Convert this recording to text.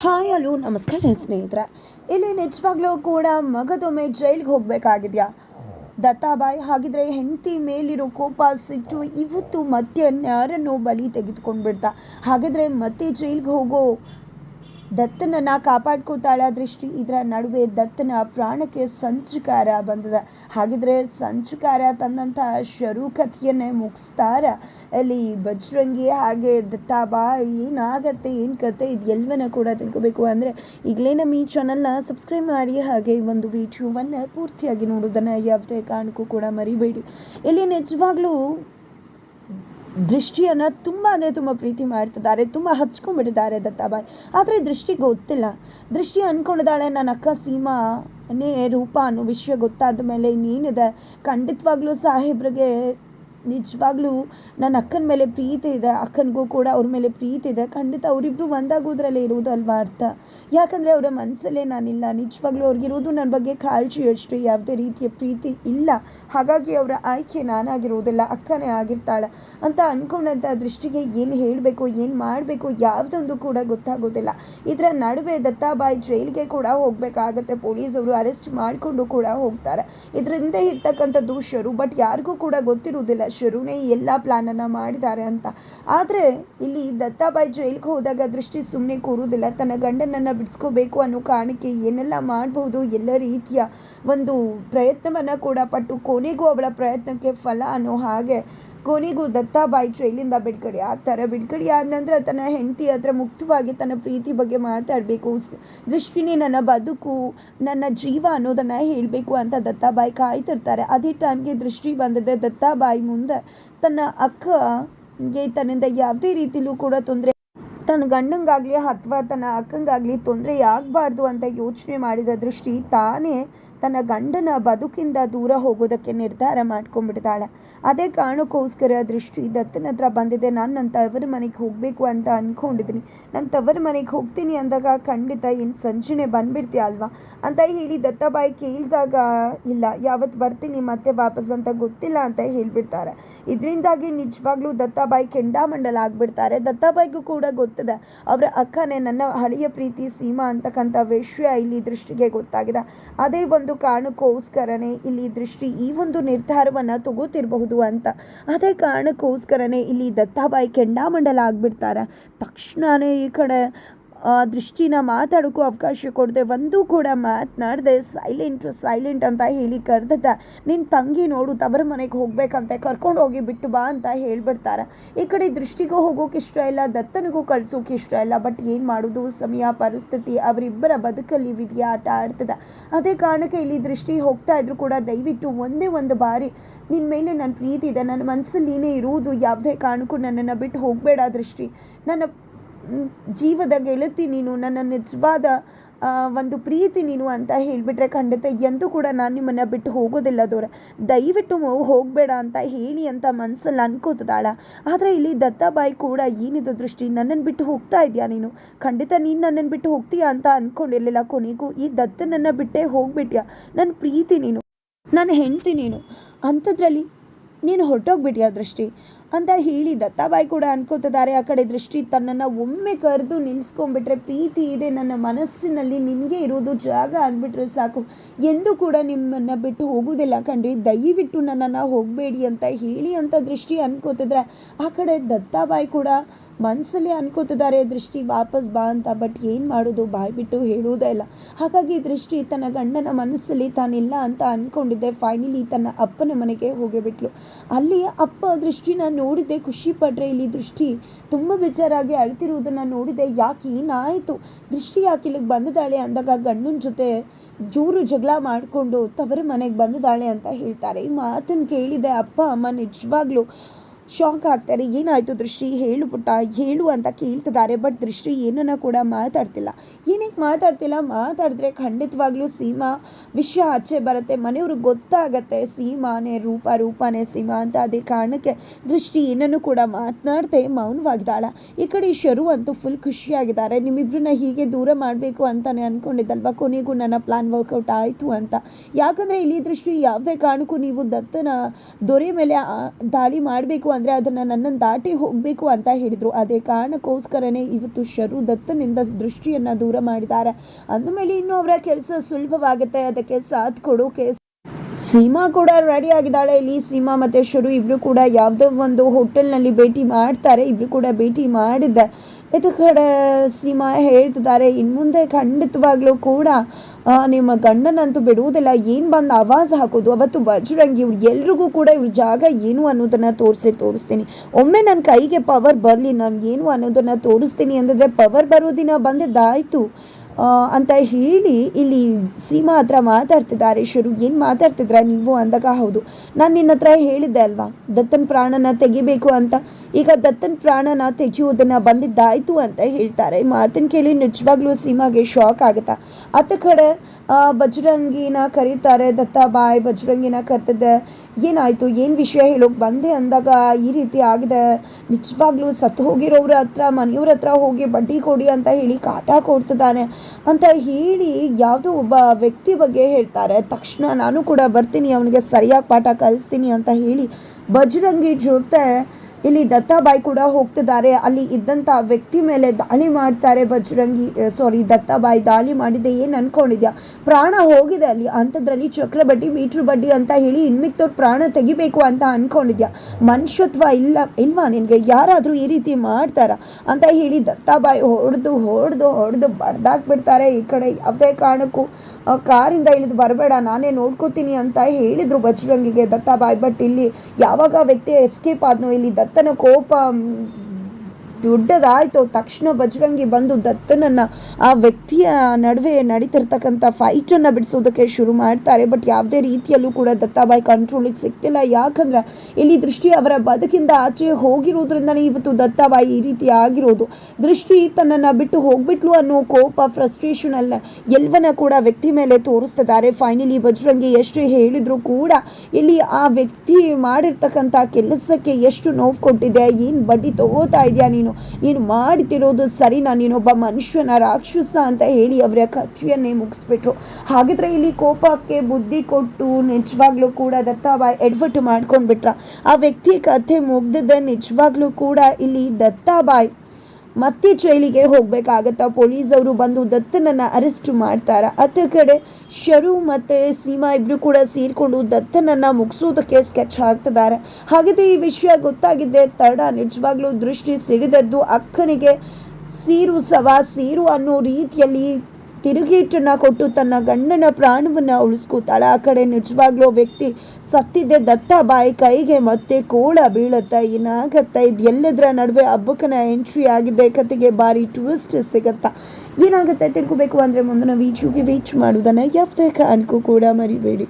Hi, hello, ನಮಸ್ಕಾರ ಸ್ನೇಹಿತರೆ. ಇಲ್ಲಿ ನಿಜವಾಗ್ಲೂ ಕೂಡ ಮಗದೊಮ್ಮೆ ಜೈಲಿಗೆ ಹೋಗಬೇಕಾಗಿದೆಯಾ? ದತ್ತಾಬಾಯಿ ಹಾಗಿದ್ರೆ ಹೆಂಡತಿ ಮೇಲಿರೋ ಕೋಪ ಸಿಟ್ಟು ಇವತ್ತು ಮತ್ತೆ ಯಾರನ್ನು ಬಲಿ ತೆಗೆದುಕೊಂಡು ಬಿಡ್ತಾ ಹಾಗಿದ್ರೆ ಮತ್ತೆ ಜೈಲಿಗೆ ಹೋಗೋ ದತ್ತನನ್ನ ಕಾಪಾಡ್ಕೋತಾಳ ದೃಷ್ಟಿ. ಇದರ ನಡುವೆ ದತ್ತನ ಪ್ರಾಣಕ್ಕೆ ಸಂಚುಕಾರ ಬಂದಿದೆ. ಹಾಗಿದ್ರೆ ಸಂಚುಕಾರ ತಂದಂತಹ ಶರು ಕಥೆಯನ್ನೇ ಮುಗಿಸ್ತಾರ. ಅಲ್ಲಿ ಬಜರಂಗಿ ಹಾಗೆ ದತ್ತಾಬಾ ಏನಾಗತ್ತೆ ಏನು ಕತೆ ಇದು ಎಲ್ಲವನ್ನ ಕೂಡ ತಿಳ್ಕೋಬೇಕು ಅಂದರೆ ಈಗಲೇ ನಮ್ಮ ಈ ಚಾನಲ್ನ ಸಬ್ಸ್ಕ್ರೈಬ್ ಮಾಡಿ ಹಾಗೆ ಒಂದು ವಿಡಿಯೋವನ್ನು ಪೂರ್ತಿಯಾಗಿ ನೋಡೋದನ್ನು ಯಾವುದೇ ಕಾರಣಕ್ಕೂ ಕೂಡ ಮರಿಬೇಡಿ. ಇಲ್ಲಿ ನಿಜವಾಗ್ಲೂ ದೃಷ್ಟಿಯನ್ನು ತುಂಬ ಅಂದರೆ ತುಂಬ ಪ್ರೀತಿ ಮಾಡ್ತಿದ್ದಾರೆ, ತುಂಬ ಹಚ್ಕೊಂಡ್ಬಿಟ್ಟಿದ್ದಾರೆ ದತ್ತಾಬಾಯಿ. ಆದರೆ ದೃಷ್ಟಿ ಗೊತ್ತಿಲ್ಲ. ದೃಷ್ಟಿ ಅಂದ್ಕೊಂಡಿದ್ದಾಳೆ ನನ್ನ ಅಕ್ಕ ಸೀಮಾನೇ ರೂಪ ಅನ್ನೋ ವಿಷಯ ಗೊತ್ತಾದ ಮೇಲೆ ಇನ್ನೇನಿದೆ ಖಂಡಿತವಾಗ್ಲೂ ಸಾಹೇಬ್ರಿಗೆ ನಿಜವಾಗ್ಲೂ ನನ್ನ ಅಕ್ಕನ ಮೇಲೆ ಪ್ರೀತಿ ಇದೆ, ಅಕ್ಕನಿಗೂ ಕೂಡ ಅವ್ರ ಮೇಲೆ ಪ್ರೀತಿ ಇದೆ. ಖಂಡಿತ ಅವರಿಬ್ರು ಒಂದಾಗೋದ್ರಲ್ಲೇ ಇರುವುದು ಅಲ್ವಾ ಅರ್ಥ? ಯಾಕಂದರೆ ಅವರ ಮನಸ್ಸಲ್ಲೇ ನಾನಿಲ್ಲ. ನಿಜವಾಗ್ಲೂ ಅವ್ರಿಗಿರೋದು ನನ್ನ ಬಗ್ಗೆ ಕಾಳಜಿ ಅಷ್ಟು. ಯಾವುದೇ ರೀತಿಯ ಪ್ರೀತಿ ಇಲ್ಲ. ಹಾಗಾಗಿ ಅವರ ಆಯ್ಕೆ ನಾನಾಗಿರುವುದಿಲ್ಲ. ಅಕ್ಕನೇ ಆಗಿರ್ತಾಳೆ. ಅಂತ ಅಂದ್ಕೊಂಡಂಥ ದೃಷ್ಟಿಗೆ ಏನು ಹೇಳಬೇಕು, ಏನು ಮಾಡಬೇಕು ಯಾವುದೊಂದು ಕೂಡ ಗೊತ್ತಾಗೋದಿಲ್ಲ ಇದರ ನಡುವೆ ದತ್ತಾಬಾಯಿ ಜೈಲಿಗೆ ಕೂಡ ಹೋಗಬೇಕಾಗತ್ತೆ. ಪೊಲೀಸವರು ಅರೆಸ್ಟ್ ಮಾಡಿಕೊಂಡು ಕೂಡ ಹೋಗ್ತಾರೆ. ಇದರಿಂದ ಇರ್ತಕ್ಕಂಥ ಶರು. ಬಟ್ ಯಾರಿಗೂ ಕೂಡ ಗೊತ್ತಿರೋದಿಲ್ಲ ಶರುನೇ ಎಲ್ಲ ಪ್ಲಾನನ್ನು ಮಾಡಿದ್ದಾರೆ ಅಂತ. ಆದರೆ ಇಲ್ಲಿ ದತ್ತಾಬಾಯಿ ಜೈಲಿಗೆ ಹೋದಾಗ ದೃಷ್ಟಿ ಸುಮ್ಮನೆ ಕೂರುವುದಿಲ್ಲ ತನ್ನ ಗಂಡನನ್ನು ಬಿಡಿಸ್ಕೋಬೇಕು ಅನ್ನೋ ಕಾರಣಕ್ಕೆ ಏನೆಲ್ಲ ಮಾಡಬಹುದು ಎಲ್ಲ ರೀತಿಯ ಒಂದು ಪ್ರಯತ್ನವನ್ನು ಕೂಡ ಪಟ್ಟು ಕೊನೆಗೂ ಅವಳ ಪ್ರಯತ್ನಕ್ಕೆ ಫಲ ಅನ್ನೋ ಹಾಗೆ ಕೊನೆಗೂ ದತ್ತಾಬಾಯಿ ಜೈಲಿಂದ ಬಿಡುಗಡೆ. ಆಗ್ತಾರೆ ಬಿಡುಗಡೆ ಆದ ನಂತರ ತನ್ನ ಹೆಂಡತಿ ಹತ್ರ ಮುಕ್ತವಾಗಿ ತನ್ನ ಪ್ರೀತಿ ಬಗ್ಗೆ ಮಾತಾಡಬೇಕು. ದೃಷ್ಟಿನೇ ನನ್ನ ಬದುಕು, ನನ್ನ ಜೀವ ಅನ್ನೋದನ್ನು ಹೇಳಬೇಕು ಅಂತ ದತ್ತಾಬಾಯಿ ಕಾಯ್ತಿರ್ತಾರೆ. ಅದೇ ಟೈಮ್ಗೆ ದೃಷ್ಟಿ ಬಂದಿದೆ. ದತ್ತಾಬಾಯಿ ಮುಂದೆ ತನ್ನ ಅಕ್ಕಗೆ ತನ್ನಿಂದ ಯಾವುದೇ ರೀತಿಲೂ ಕೂಡ ತೊಂದರೆ, ತನ್ನ ಗಂಡಂಗಾಗಲಿ ಅಥವಾ ತನ್ನ ಅಕ್ಕಂಗಾಗಲಿ ತೊಂದರೆ ಆಗಬಾರ್ದು ಅಂತ ಯೋಚನೆ ಮಾಡಿದ ದೃಷ್ಟಿ ತಾನೇ ತನ್ನ ಗಂಡನ ಬದುಕಿಂದ ದೂರ ಹೋಗೋದಕ್ಕೆ ನಿರ್ಧಾರ ಮಾಡ್ಕೊಂಡ್ಬಿಡ್ತಾಳೆ. ಅದೇ ಕಾರಣಕ್ಕೋಸ್ಕರ ದೃಷ್ಟಿ ದತ್ತನ ಹತ್ರ ಬಂದಿದೆ. ನಾನು ನನ್ನ ತವರ ಮನೆಗೆ ಹೋಗಬೇಕು ಅಂತ ಅಂದ್ಕೊಂಡಿದ್ದೀನಿ ನಾನು ತವರ ಮನೆಗೆ ಹೋಗ್ತೀನಿ ಅಂದಾಗ ಖಂಡಿತ ಏನು ಸಂಜೆನೆ ಬಂದ್ಬಿಡ್ತೀಯ ಅಲ್ವಾ? ಅಂತ ಹೇಳಿ ದತ್ತಬಾಯಿ ಕೇಳಿದಾಗ, ಇಲ್ಲ ಯಾವತ್ತು ಬರ್ತೀನಿ, ಮತ್ತೆ ವಾಪಸ್ ಅಂತ ಗೊತ್ತಿಲ್ಲ ಅಂತ ಹೇಳಿಬಿಡ್ತಾರೆ. ಇದರಿಂದಾಗಿ ನಿಜವಾಗ್ಲೂ ದತ್ತಾಬಾಯಿ ಕೆಂಡಾಮಂಡಲ ಆಗಿಬಿಡ್ತಾರೆ. ದತ್ತಾಬಾಯಿಗೂ ಕೂಡ ಗೊತ್ತಿದೆ, ಅವರ ಅಕ್ಕನೇ ನನ್ನ ಹಳೆಯ ಪ್ರೀತಿ, ಸೀಮಾ ಅಂತಕ್ಕಂಥ ವಿಷಯ ಇಲ್ಲಿ ದೃಷ್ಟಿಗೆ ಗೊತ್ತಾಗಿದೆ. ಅದೇ ಒಂದು ಕಾರಣಕ್ಕೋಸ್ಕರನೇ ಇಲ್ಲಿ ದೃಷ್ಟಿ ಈ ಒಂದು ನಿರ್ಧಾರವನ್ನು ತಗೋತಿರಬಹುದು ಅಂತ. ಅದೇ ಕಾರಣಕ್ಕೋಸ್ಕರನೇ ಇಲ್ಲಿ ದತ್ತಾಬಾಯಿ ಕೆಂಡಾಮಂಡಲ ಆಗಿಬಿಡ್ತಾರೆ. ತಕ್ಷಣವೇ ಈ ಕಡೆ ದೃಷ್ಟಿನ ಮಾತಾಡೋಕ್ಕೂ ಅವಕಾಶ ಕೊಡದೆ ಒಂದೂ ಕೂಡ ಮಾತನಾಡದೆ ಸೈಲೆಂಟ್ ಸೈಲೆಂಟ್ ಅಂತ ಹೇಳಿ ಕರೆದ ನಿನ್ನ ತಂಗಿ ನೋಡು, ತವರ ಮನೆಗೆ ಹೋಗ್ಬೇಕಂತೆ, ಕರ್ಕೊಂಡು ಹೋಗಿ ಬಿಟ್ಟು ಬಾ ಅಂತ ಹೇಳ್ಬಿಡ್ತಾರೆ. ಈ ಕಡೆ ದೃಷ್ಟಿಗೂ ಹೋಗೋಕೆ ಇಷ್ಟ ಇಲ್ಲ, ದತ್ತನಿಗೂ ಕಳ್ಸೋಕೆ ಇಷ್ಟ ಇಲ್ಲ ಬಟ್ ಏನು ಮಾಡೋದು? ಸಮಯ, ಪರಿಸ್ಥಿತಿ, ಅವರಿಬ್ಬರ ಬದುಕಲ್ಲಿ ವಿದ್ಯೆ, ಆಟ ಆಡ್ತದೆ. ಅದೇ ಕಾರಣಕ್ಕೆ ಇಲ್ಲಿ ದೃಷ್ಟಿ ಹೋಗ್ತಾ ಇದ್ರು ಕೂಡ ದಯವಿಟ್ಟು ಒಂದೇ ಒಂದು ಬಾರಿ ನಿನ್ನ ಮೇಲೆ ನನ್ನ ಪ್ರೀತಿ ಇದೆ ನನ್ನ ಮನಸ್ಸಲ್ಲಿ ನೀನೇ ಇರುವುದು ಯಾವುದೇ ಕಾರಣಕ್ಕೂ ನನ್ನನ್ನು ಬಿಟ್ಟು ಹೋಗಬೇಡ ದೃಷ್ಟಿ. ನನ್ನ ಜೀವದ ಗೆಳತಿ ನೀನು, ನನ್ನ ನಿಜವಾದ ಒಂದು ಪ್ರೀತಿ ನೀನು ಅಂತ ಹೇಳಿಬಿಟ್ರೆ ಖಂಡಿತ ಎಂದೂ ಕೂಡ ನಾನು ನಿಮ್ಮನ್ನು ಬಿಟ್ಟು ಹೋಗೋದಿಲ್ಲ ದೂರ. ದಯವಿಟ್ಟು ಹೋಗಬೇಡ ಅಂತ ಹೇಳಿ ಅಂತ ಮನಸ್ಸಲ್ಲಿ ಅನ್ಕೋತದಾಳ. ಆದರೆ ಇಲ್ಲಿ ದತ್ತಾಬಾಯಿ ಕೂಡ ಏನಿದು ದೃಷ್ಟಿ? ನನ್ನನ್ನು ಬಿಟ್ಟು ಹೋಗ್ತಾ ಇದೆಯಾ ನೀನು? ಖಂಡಿತ ನೀನು ನನ್ನನ್ನು ಬಿಟ್ಟು ಹೋಗ್ತೀಯಾ ಅಂತ ಅಂದ್ಕೊಂಡಿರಲಿಲ್ಲ ಕೊನೆಗೂ. ಈ ದತ್ತನನ್ನು ಬಿಟ್ಟೇ ಹೋಗ್ಬಿಟ್ಯಾ? ನನ್ನ ಪ್ರೀತಿ ನೀನು, ನಾನು ಹೆಂಡ್ತಿ ನೀನು, ಅಂಥದ್ರಲ್ಲಿ ನೀನು ಹೊರಟೋಗ್ಬಿಟ್ಯಾ ದೃಷ್ಟಿ? ಅಂತ ಹೇಳಿ ದತ್ತಾಬಾಯಿ ಕೂಡ ಅನ್ಕೋತಿದ್ದಾರೆ. ಆ ಕಡೆ ದೃಷ್ಟಿ ತನ್ನನ್ನು ಒಮ್ಮೆ ಕರೆದು ನಿಲ್ಲಿಸ್ಕೊಂಡ್ಬಿಟ್ರೆ ಪ್ರೀತಿ ಇದೆ. ನನ್ನ ಮನಸ್ಸಿನಲ್ಲಿ ನಿನಗೆ ಇರೋದು ಜಾಗ ಅಂದ್ಬಿಟ್ರೆ ಸಾಕು. ಎಂದು ಕೂಡ ನಿಮ್ಮನ್ನು ಬಿಟ್ಟು ಹೋಗೋದಿಲ್ಲ ಕಣ್ರಿ. ದಯವಿಟ್ಟು ನನ್ನನ್ನು ಹೋಗಬೇಡಿ ಅಂತ ಹೇಳಿ ಅಂತ ದೃಷ್ಟಿ ಅನ್ಕೋತಿದ್ರೆ ಆ ಕಡೆ ದತ್ತಾಬಾಯಿ ಕೂಡ ಮನಸ್ಸಲ್ಲೇ ಅನ್ಕೋತಿದ್ದಾರೆ, ದೃಷ್ಟಿ ವಾಪಸ್ ಬಾ ಅಂತ, ಬಟ್ ಏನು ಮಾಡೋದು ಬಾಯ್ಬಿಟ್ಟು ಹೇಳುವುದೇ ಇಲ್ಲ. ಹಾಗಾಗಿ ದೃಷ್ಟಿ ತನ್ನ ಗಂಡನ ಮನಸ್ಸಲ್ಲಿ ತಾನಿಲ್ಲ ಅಂತ ಅಂದ್ಕೊಂಡಿದ್ದೆ ಫೈನಲಿ ತನ್ನ ಅಪ್ಪನ ಮನೆಗೆ ಹೋಗಿಬಿಟ್ಲು. ಅಲ್ಲಿ ಅಪ್ಪ ದೃಷ್ಟಿನ ನೋಡಿದ್ದೆ, ಖುಷಿ ಪಟ್ರೆ. ಇಲ್ಲಿ ದೃಷ್ಟಿ ತುಂಬ ಬೇಜಾರಾಗಿ ಅಳ್ತಿರುವುದನ್ನು ನೋಡಿದೆ. ಯಾಕೆ ಏನಾಯಿತು? ದೃಷ್ಟಿ ಯಾಕೆ ಇಲ್ಲಿಗೆ ಬಂದಿದ್ದಾಳೆ ಅಂದಾಗ ಗಂಡನ ಜೊತೆ ಜೋರು ಜಗಳ ಮಾಡಿಕೊಂಡು ತವರ ಮನೆಗೆ ಬಂದಿದ್ದಾಳೆ ಅಂತ ಹೇಳ್ತಾರೆ. ಈ ಮಾತನ್ನು ಕೇಳಿದೆ ಅಪ್ಪ, ಅಮ್ಮ ನಿಜವಾಗ್ಲೂ. ಶಾಕ್ ಆಗ್ತಾರೆ, ಏನಾಯಿತು ದೃಷ್ಟಿ? ಹೇಳು ಪುಟ್ಟ, ಹೇಳು ಅಂತ ಕೇಳ್ತಿದ್ದಾರೆ ಬಟ್ ದೃಷ್ಟಿ ಏನನ್ನ ಕೂಡ ಮಾತಾಡ್ತಿಲ್ಲ. ಏನಕ್ಕೆ ಮಾತಾಡ್ತಿಲ್ಲ? ಮಾತಾಡಿದ್ರೆ ಖಂಡಿತವಾಗ್ಲೂ ಸೀಮಾ ವಿಷಯ ಆಚೆ ಬರುತ್ತೆ. ಮನೆಯವ್ರಿಗೆ ಗೊತ್ತಾಗತ್ತೆ, ಸೀಮಾನೇ ರೂಪ, ರೂಪಾನೇ ಸೀಮಾ ಅಂತ ಅದೇ ಕಾರಣಕ್ಕೆ ದೃಷ್ಟಿ ಏನನ್ನು ಕೂಡ ಮಾತನಾಡದೆ ಮೌನವಾಗಿದ್ದಾಳ. ಈ ಕಡೆ ಶರು ಅಂತೂ ಫುಲ್ ಖುಷಿಯಾಗಿದ್ದಾರೆ. ನಿಮ್ಮಿಬ್ರನ್ನ ಹೀಗೆ ದೂರ ಮಾಡಬೇಕು ಅಂತಾನೆ ಅಂದ್ಕೊಂಡಿದ್ದಲ್ವ ಕೊನೆಗೂ ನನ್ನ ಪ್ಲಾನ್ ವರ್ಕೌಟ್ ಆಯಿತು ಅಂತ. ಯಾಕಂದರೆ ಇಲ್ಲಿ ದೃಷ್ಟಿ ಯಾವುದೇ ಕಾರಣಕ್ಕೂ ನೀವು ದತ್ತನ ದೊರೆ ಮೇಲೆ ದಾಳಿ ಮಾಡಬೇಕು ಅಂದರೆ ಅದನ್ನು ನನ್ನನ್ನು ದಾಟಿ ಹೋಗಬೇಕು ಅಂತ ಹೇಳಿದರು. ಅದೇ ಕಾರಣಕ್ಕೋಸ್ಕರನೇ ಇವತ್ತು ಶರು ದತ್ತನಿಂದ ದೃಷ್ಟಿಯನ್ನು ದೂರ ಮಾಡಿದ್ದಾರೆ. ಅಂದಮೇಲೆ ಇನ್ನು ಅವರ ಕೆಲಸ ಸುಲಭವಾಗುತ್ತೆ. ಅದಕ್ಕೆ ಸಾಥ್ ಕೊಡೋಕೆ ಸೀಮಾ ಕೂಡ ರೆಡಿ ಆಗಿದ್ದಾಳೆ. ಇಲ್ಲಿ ಸೀಮಾ ಮತ್ತೆ ಶರು ಇಬ್ರು ಕೂಡ ಯಾವುದೋ ಒಂದು ಹೋಟೆಲ್ನಲ್ಲಿ ಭೇಟಿ ಮಾಡ್ತಾರೆ. ಇಬ್ರು ಕೂಡ ಭೇಟಿ ಮಾಡಿದ್ದ ಇದು ಕಡೆ ಸೀಮಾ ಹೇಳ್ತಿದ್ದಾರೆ ಇನ್ನು ಮುಂದೆ ಖಂಡಿತವಾಗ್ಲೂ ಕೂಡ ನಿಮ್ಮ ಗಂಡನಂತೂ ಬಿಡುವುದಿಲ್ಲ. ಏನು ಬಂದು ಆವಾಜ್ ಹಾಕೋದು? ಅವತ್ತು ಬಜರಂಗಿ ಇವ್ರು ಎಲ್ರಿಗೂ ಕೂಡ ಇವ್ರ ಜಾಗ ಏನು ಅನ್ನೋದನ್ನ ತೋರಿಸಿ, ತೋರಿಸ್ತೀನಿ. ಒಮ್ಮೆ ನನ್ನ ಕೈಗೆ ಪವರ್ ಬರಲಿ ನಾನು ಏನು ಅನ್ನೋದನ್ನ ತೋರಿಸ್ತೀನಿ. ಅಂದಿದ್ರೆ ಪವರ್ ಬರೋ ದಿನ ಬಂದಿದ್ದಾಯ್ತು. ಅಂತ ಹೇಳಿ ಇಲ್ಲಿ ಸೀಮಾ ಹತ್ರ ಮಾತಾಡ್ತಿದ್ದಾರೆ. ಶರು ಏನು ಮಾತಾಡ್ತಿದ್ರ ನೀವು ಅಂದಾಗ ಹೌದು. ನಾನು ನಿನ್ನ ಹತ್ರ ಹೇಳಿದ್ದೆ ಅಲ್ವಾ? ದತ್ತನ ಪ್ರಾಣನ ತೆಗಿಬೇಕು ಅಂತ. ಈಗ ದತ್ತನ ಪ್ರಾಣನ ತೆಗೆಯುವುದನ್ನು ಬಂದಿದ್ದಾಯ್ತು ಅಂತ ಹೇಳ್ತಾರೆ. ಮಾತನ್ನು ಕೇಳಿ ನಿಜವಾಗ್ಲೂ ಸೀಮಾಗೆ ಶಾಕ್ ಆಗುತ್ತಾ? ಅತ್ತ ಕಡೆ ಬಜರಂಗಿನ ಕರೀತಾರೆ. ದತ್ತಾಬಾಯ್ ಬಜರಂಗಿನ ಕರ್ತಿದ್ದೆ ಏನಾಯ್ತು? ಏನು ವಿಷಯ ಹೇಳೋಕೆ ಬಂದೆ ಅಂದಾಗ ಈ ರೀತಿ ಆಗಿದೆ. ನಿಜವಾಗ್ಲೂ ಸತ್ತು ಹೋಗಿರೋರ ಹತ್ರ, ಮನೆಯವ್ರ ಹತ್ರ ಹೋಗಿ ಬಡ್ಡಿ ಕೊಡಿ ಅಂತ ಹೇಳಿ ಕಾಟ ಕೊಡ್ತಿದ್ದಾನೆ. ಅಂತ ಹೇಳಿ ಯಾವುದೋ ಒಬ್ಬ ವ್ಯಕ್ತಿ ಬಗ್ಗೆ ಹೇಳ್ತಾರೆ. ತಕ್ಷಣ ನಾನು ಕೂಡ ಬರ್ತೀನಿ, ಅವನಿಗೆ ಸರಿಯಾಗಿ ಪಾಠ ಕಲಿಸ್ತೀನಿ ಅಂತ ಹೇಳಿ ಬಜರಂಗಿ ಜೊತೆ ಇಲ್ಲಿ ದತ್ತಾಬಾಯಿ ಕೂಡ ಹೋಗ್ತಿದ್ದಾರೆ. ಅಲ್ಲಿ ಇದ್ದಂಥ ವ್ಯಕ್ತಿ ಮೇಲೆ ದಾಳಿ ಮಾಡ್ತಾರೆ ಬಜರಂಗಿ ಸಾರಿ ದತ್ತಾಬಾಯಿ ದಾಳಿ ಮಾಡಿದೆ. ಏನು ಅನ್ಕೊಂಡಿದ್ಯಾ? ಪ್ರಾಣ ಹೋಗಿದೆ ಅಲ್ಲಿ. ಅಂಥದ್ರಲ್ಲಿ ಚಕ್ರ ಬಡ್ಡಿ ಮೀಟ್ರ್ ಬಡ್ಡಿ ಅಂತ ಹೇಳಿ ಇನ್ಮಿಕ್ತವ್ರ ಪ್ರಾಣ ತೆಗಿಬೇಕು ಅಂತ ಅನ್ಕೊಂಡಿದ್ಯಾ? ಮನುಷ್ಯತ್ವ ಇಲ್ಲ, ಇಲ್ವಾ ನಿನಗೆ? ಯಾರಾದರೂ ಈ ರೀತಿ ಮಾಡ್ತಾರ? ಅಂತ ಹೇಳಿ ದತ್ತಾಬಾಯಿ ಹೊಡೆದು ಹೊಡೆದು ಹೊಡೆದು ಬಡ್ದಾಕ್ಬಿಡ್ತಾರೆ. ಈ ಕಡೆ ಯಾವುದೇ ಕಾರಣಕ್ಕೂ ಕಾರಿಂದ ಇಳಿದು ಬರಬೇಡ. ನಾನೇ ನೋಡ್ಕೋತೀನಿ ಅಂತ ಹೇಳಿದ್ರು ಬಜರಂಗಿಗೆ ದತ್ತಾಬಾಯಿ. ಬಟ್ ಇಲ್ಲಿ ಯಾವಾಗ ವ್ಯಕ್ತಿ ಎಸ್ಕೇಪ್ ಆದ್ನೋ ಇಲ್ಲಿ ದತ್ತನ ಕೋಪ ಮ್, ದೊಡ್ಡದಾಯ್ತು. ತಕ್ಷಣ ಬಜರಂಗಿ ಬಂದು ದತ್ತನನ್ನ ಆ ವ್ಯಕ್ತಿಯ ನಡುವೆ ನಡೀತಿರ್ತಕ್ಕಂಥ ಫೈಟನ್ನು ಬಿಡಿಸೋದಕ್ಕೆ ಶುರು ಮಾಡ್ತಾರೆ. ಬಟ್ ಯಾವುದೇ ರೀತಿಯಲ್ಲೂ ಕೂಡ ದತ್ತಾಬಾಯಿ ಕಂಟ್ರೋಲಿಗೆ ಸಿಗ್ತಿಲ್ಲ. ಯಾಕಂದ್ರೆ ಇಲ್ಲಿ ದೃಷ್ಟಿ ಅವರ ಬದುಕಿಂದ ಆಚೆ ಹೋಗಿರೋದ್ರಿಂದನೇ ಇವತ್ತು ದತ್ತಾಬಾಯಿ ಈ ರೀತಿ ಆಗಿರೋದು. ದೃಷ್ಟಿ ತನ್ನನ್ನು ಬಿಟ್ಟು ಹೋಗ್ಬಿಟ್ಲು ಅನ್ನೋ ಕೋಪ ಫ್ರಸ್ಟ್ರೇಷನ್ ಅಲ್ಲ ಎಲ್ಲವನ್ನ ಕೂಡ ವ್ಯಕ್ತಿ ಮೇಲೆ ತೋರಿಸ್ತಿದ್ದಾರೆ. ಫೈನಲಿ ಬಜರಂಗಿ ಎಷ್ಟು ಹೇಳಿದ್ರು ಕೂಡ ಇಲ್ಲಿ ಆ ವ್ಯಕ್ತಿ ಮಾಡಿರ್ತಕ್ಕಂಥ ಕೆಲಸಕ್ಕೆ ಎಷ್ಟು ನೋವು ಕೊಟ್ಟಿದೆ, ಏನು ಬಡ್ಡಿ ತಗೋತಾ ಇದೆಯಾ ನೀನು? ನೀನು ಮಾಡ್ತಿರೋದು ಸರಿನಾ? ನೀನೊಬ್ಬ ಮನುಷ್ಯನ ರಾಕ್ಷಸ ಅಂತ ಹೇಳಿ ಅವರ ಕಥೆಯನ್ನೇ ಮುಗಿಸ್ಬಿಟ್ರು. ಹಾಗಿದ್ರೆ ಇಲ್ಲಿ ಕೋಪಕ್ಕೆ ಬುದ್ಧಿ ಕೊಟ್ಟು ನಿಜವಾಗ್ಲೂ ಕೂಡ ದತ್ತಾಬಾಯಿ ಎಡ್ವರ್ಟ್ ಮಾಡ್ಕೊಂಡ್ಬಿಟ್ರ. ಆ ವ್ಯಕ್ತಿ ಕಥೆ ಮುಗ್ದಿದ್ದೆ ನಿಜವಾಗ್ಲೂ ಕೂಡ ಇಲ್ಲಿ ದತ್ತಾಬಾಯಿ ಮತ್ತೆ ಜೈಲಿಗೆ ಹೋಗ್ಬೇಕಾಗತ್ತ? ಪೊಲೀಸ್ ಅವರು ಬಂದು ದತ್ತನನ್ನ ಅರೆಸ್ಟ್ ಮಾಡ್ತಾರ? ಅತ್ತ ಕಡೆ ಶರು ಮತ್ತೆ ಸೀಮಾ ಇಬ್ರು ಕೂಡ ಸೇರ್ಕೊಂಡು ದತ್ತನನ್ನ ಮುಗಿಸೋದಕ್ಕೆ ಸ್ಕೆಚ್ ಹಾಕ್ತಿದ್ದಾರೆ ಹಾಗಿದ್ರೆ ಈ ವಿಷಯ ಗೊತ್ತಾಗಿದ್ದೆ ತಡ. ನಿಜವಾಗ್ಲೂ ದೃಷ್ಟಿ ಸಿಡಿದದ್ದು ಅಕ್ಕನಿಗೆ ಸೀರು ಸವಾ ಸೀರು ಅನ್ನೋ ರೀತಿಯಲ್ಲಿ ತಿರುಗೇಟನ್ನ ಕೊಟ್ಟು ತನ್ನ ಗಂಡನ ಪ್ರಾಣವನ್ನ ಉಳಿಸ್ಕೋತಾಳೆ ಆ ಕಡೆ ನಿಜವಾಗ್ಲೂ ವ್ಯಕ್ತಿ ಸತ್ತಿದ್ದೆ ದತ್ತ ಬಾಯಿ ಕೈಗೆ ಮತ್ತೆ ಕೋಳ ಬೀಳತ್ತ ಏನಾಗತ್ತ? ಇದು ಎಲ್ಲದರ ನಡುವೆ ಹಬ್ಬಕ್ಕನ ಎಂಟ್ರಿ ಆಗಿದೆ. ಕತೆಗೆ ಭಾರಿ ಟ್ವಿಸ್ಟ್ ಸಿಗತ್ತಾ? ಏನಾಗುತ್ತೆ ತಿಳ್ಕೋಬೇಕು ಅಂದ್ರೆ ಮುಂದಿನ ವೀಚುಗೆ ವೀಚ್ ಮಾಡೋದನ್ನ ಯಾವ್ದೇ ಕಾರಣಕ್ಕೂ ಕೂಡ ಮರಿಬೇಡಿ.